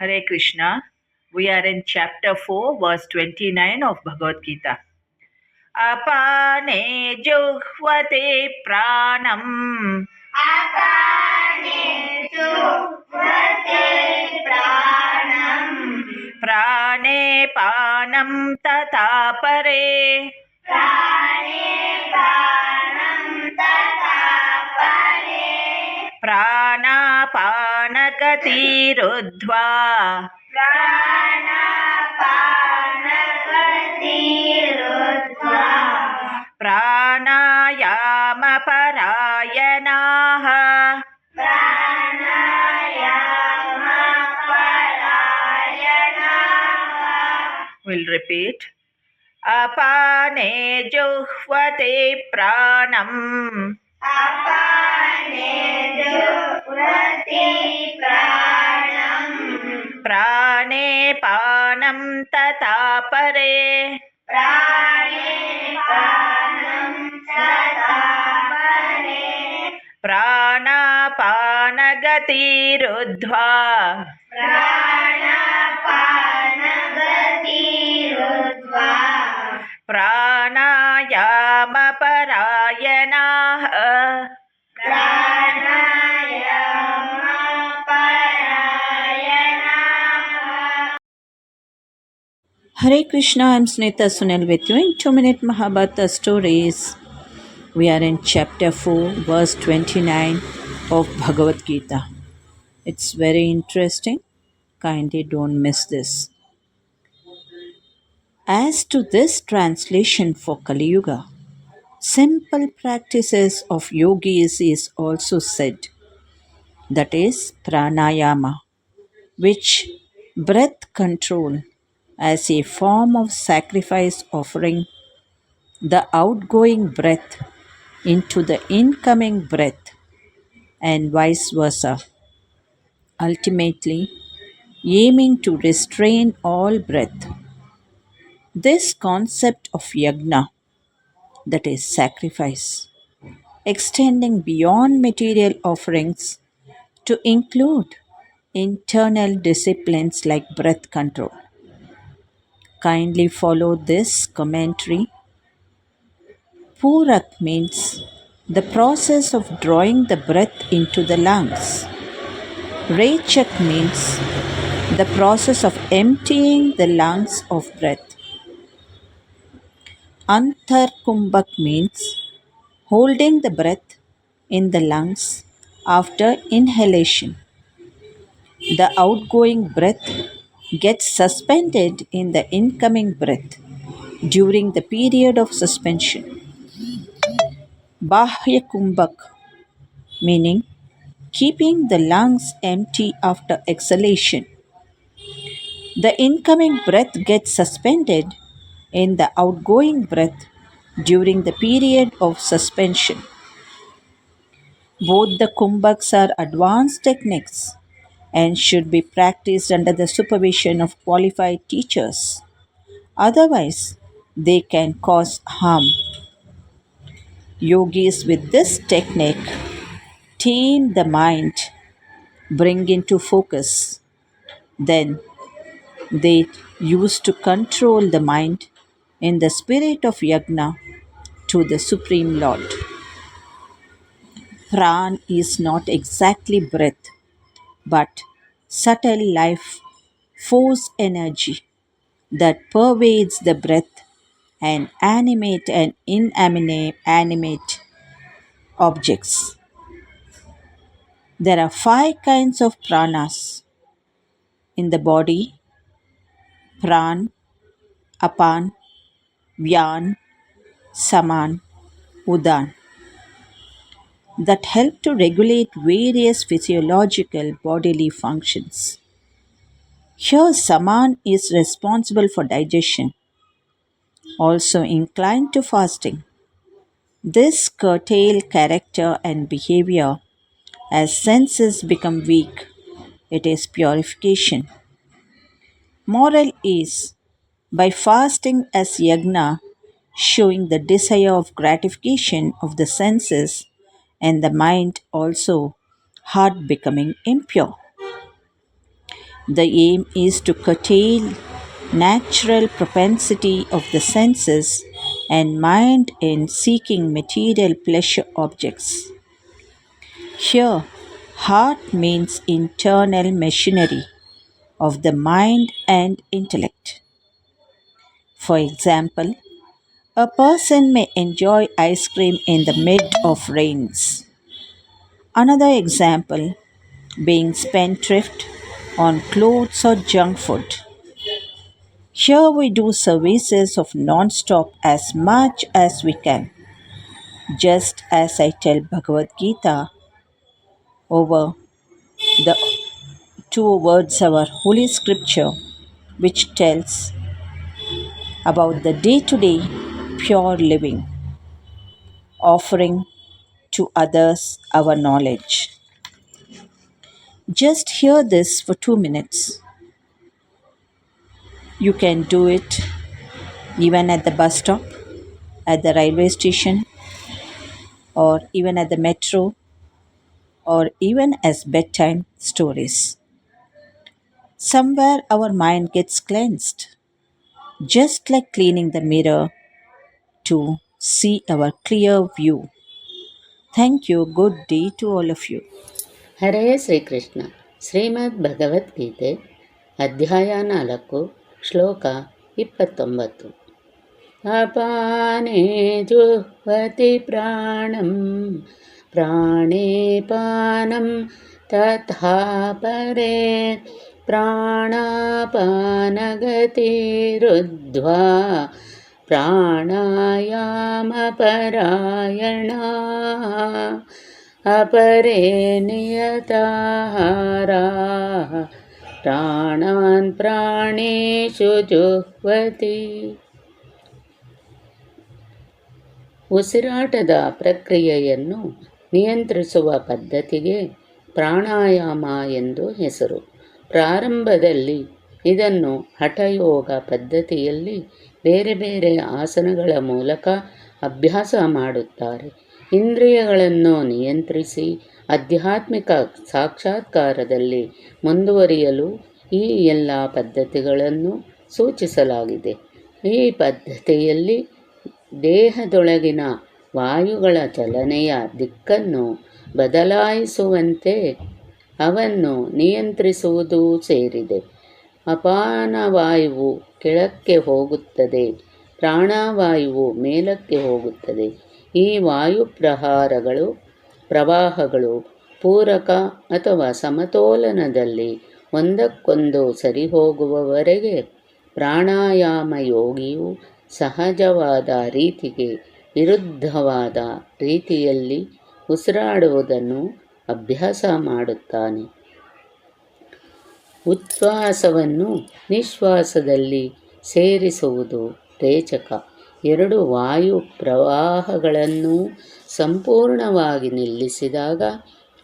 Hare Krishna. We are in chapter 4, verse 29 of Bhagavad Gita. Apane juhvate pranam अपाने सुवते प्राणम् prane panam tata pare प्राणे गतिरुद्ध्वा। प्राणायामपरायणाः। We'll repeat. अपाने जुह्वते प्राणम्। अपाने जुह्वते परे प्राणापानगतिरुद्ध्वा. प्राणापानगति Hare Krishna, I'm Snita Sunil with you in 2 Minute Mahabharata Stories. We are in chapter 4, verse 29 of Bhagavad Gita. It's very interesting. Kindly don't miss this. As to this translation for Kali Yuga, simple practices of yogis is also said, that is pranayama, which breath control as a form of sacrifice offering the outgoing breath into the incoming breath and vice versa, ultimately aiming to restrain all breath. This concept of yagna, that is sacrifice, extending beyond material offerings to include internal disciplines like breath control. Kindly follow this commentary. Purak means the process of drawing the breath into the lungs. Rechak means the process of emptying the lungs of breath. Antar Antarkumbhak means holding the breath in the lungs after inhalation. The outgoing breath gets suspended in the incoming breath during the period of suspension. Bahya Kumbhak meaning keeping the lungs empty after exhalation. The incoming breath gets suspended in the outgoing breath during the period of suspension. Both the kumbhaks are advanced techniques and should be practiced under the supervision of qualified teachers. Otherwise, they can cause harm. Yogis with this technique tame the mind, bring into focus. Then they used to control the mind in the spirit of yagna to the Supreme Lord. Pran is not exactly breath, but subtle life force energy that pervades the breath and animate and inanimate animate objects. There are five kinds of pranas in the body pran, apan, vyan, saman, udan that help to regulate various physiological bodily functions. Here, Saman is responsible for digestion, also inclined to fasting. This curtail character and behavior as senses become weak. It is purification. Moral is by fasting as yagna, showing the desire of gratification of the senses and the mind also, heart becoming impure. The aim is to curtail natural propensity of the senses and mind in seeking material pleasure objects. Here, heart means internal machinery of the mind and intellect. For example, a person may enjoy ice cream in the mid of rains. Another example being spendthrift on clothes or junk food. Here we do services of non stop as much as we can. Just as I tell Bhagavad Gita over the two words our holy scripture which tells about the day to day pure living, offering to others our knowledge. Just hear this for two minutes. You can do it even at the bus stop, at the railway station, or even at the metro, or even as bedtime stories. Somewhere our mind gets cleansed, just like cleaning the mirror to see our clear view. Thank you. Good day to all of you. ಹರೇ ಶ್ರೀಕೃಷ್ಣ ಶ್ರೀಮದ್ ಭಗವದ್ಗೀತೆ ಅಧ್ಯಾಯ ನಾಲ್ಕು ಶ್ಲೋಕ ಇಪ್ಪತ್ತೊಂಬತ್ತು ಅಪಾನೇ ಜುಹ್ವತಿ ಪ್ರಾಣಂ ಪ್ರಾಣೇ ಪಾನಂ ತಥಾ ಪರೇ ಪ್ರಾಣಾಪಾನಗತಿರುದ್ಧ್ವಾ ಪ್ರಾಣಾಯಾಮಪರಾಯಣಾ अपरे नियताहाराः प्राणान् प्राणेषु जुह्वति ಉಸಿರಾಟದ ಪ್ರಕ್ರಿಯೆಯನ್ನು ನಿಯಂತ್ರಿಸುವ ಪದ್ಧತಿಗೆ ಪ್ರಾಣಾಯಾಮ ಎಂದು ಹೆಸರು ಪ್ರಾರಂಭದಲ್ಲಿ ಇದನ್ನು ಹಠಯೋಗ ಪದ್ಧತಿಯಲ್ಲಿ ಬೇರೆ ಬೇರೆ ಆಸನಗಳ ಮೂಲಕ ಅಭ್ಯಾಸ ಮಾಡುತ್ತಾರೆ. ಇಂದ್ರಿಯಗಳನ್ನು ನಿಯಂತ್ರಿಸಿ ಆಧ್ಯಾತ್ಮಿಕ ಸಾಕ್ಷಾತ್ಕಾರದಲ್ಲಿ ಮುಂದುವರಿಯಲು ಈ ಎಲ್ಲ ಪದ್ಧತಿಗಳನ್ನು ಸೂಚಿಸಲಾಗಿದೆ. ಈ ಪದ್ಧತಿಯಲ್ಲಿ ದೇಹದೊಳಗಿನ ವಾಯುಗಳ ಚಲನೆಯ ದಿಕ್ಕನ್ನು ಬದಲಾಯಿಸುವಂತೆ ಅವನ್ನು ನಿಯಂತ್ರಿಸುವುದೂ ಸೇರಿದೆ. ಅಪಾನವಾಯುವು ಕೆಳಕ್ಕೆ ಹೋಗುತ್ತದೆ, ಪ್ರಾಣವಾಯುವು ಮೇಲಕ್ಕೆ ಹೋಗುತ್ತದೆ. ಈ ವಾಯು ಪ್ರಹಾರಗಳು ಪ್ರವಾಹಗಳು ಪೂರಕ ಅಥವಾ ಸಮತೋಲನದಲ್ಲಿ ಒಂದಕ್ಕೊಂದು ಸರಿಹೋಗುವವರೆಗೆ ಪ್ರಾಣಾಯಾಮ ಯೋಗಿಯು ಸಹಜವಾದ ರೀತಿಗೆ ವಿರುದ್ಧವಾದ ರೀತಿಯಲ್ಲಿ ಉಸಿರಾಡುವುದನ್ನು ಅಭ್ಯಾಸ ಮಾಡುತ್ತಾನೆ. ಉಚ್ಛ್ವಾಸವನ್ನು ನಿಶ್ವಾಸದಲ್ಲಿ ಸೇರಿಸುವುದು ರೇಚಕ. ಎರಡು ವಾಯು ಪ್ರವಾಹಗಳನ್ನು ಸಂಪೂರ್ಣವಾಗಿ ನಿಲ್ಲಿಸಿದಾಗ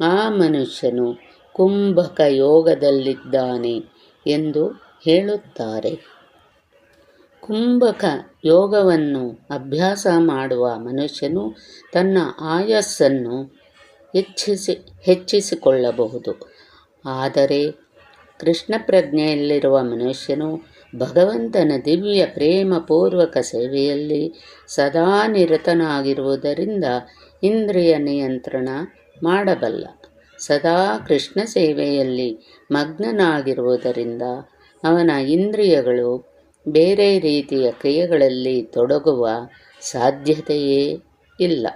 ಆ ಮನುಷ್ಯನು ಕುಂಭಕ ಯೋಗದಲ್ಲಿದ್ದಾನೆ ಎಂದು ಹೇಳುತ್ತಾರೆ. ಕುಂಭಕ ಯೋಗವನ್ನು ಅಭ್ಯಾಸ ಮಾಡುವ ಮನುಷ್ಯನು ತನ್ನ ಆಯಸ್ಸನ್ನು ಹೆಚ್ಚಿಸಿ, ಹೆಚ್ಚಿಸಿಕೊಳ್ಳಬಹುದು. ಆದರೆ ಕೃಷ್ಣ ಪ್ರಜ್ಞೆಯಲ್ಲಿರುವ ಮನುಷ್ಯನು ಭಗವಂತನ ದಿವ್ಯ ಪ್ರೇಮಪೂರ್ವಕ ಸೇವೆಯಲ್ಲಿ ಸದಾ ನಿರತನಾಗಿರುವುದರಿಂದ ಇಂದ್ರಿಯ ನಿಯಂತ್ರಣ ಮಾಡಬಲ್ಲ. ಸದಾ ಕೃಷ್ಣ ಸೇವೆಯಲ್ಲಿ ಮಗ್ನನಾಗಿರುವುದರಿಂದ ಅವನ ಇಂದ್ರಿಯಗಳು ಬೇರೆ ರೀತಿಯ ಕ್ರಿಯೆಗಳಲ್ಲಿ ತೊಡಗುವ ಸಾಧ್ಯತೆಯೇ ಇಲ್ಲ.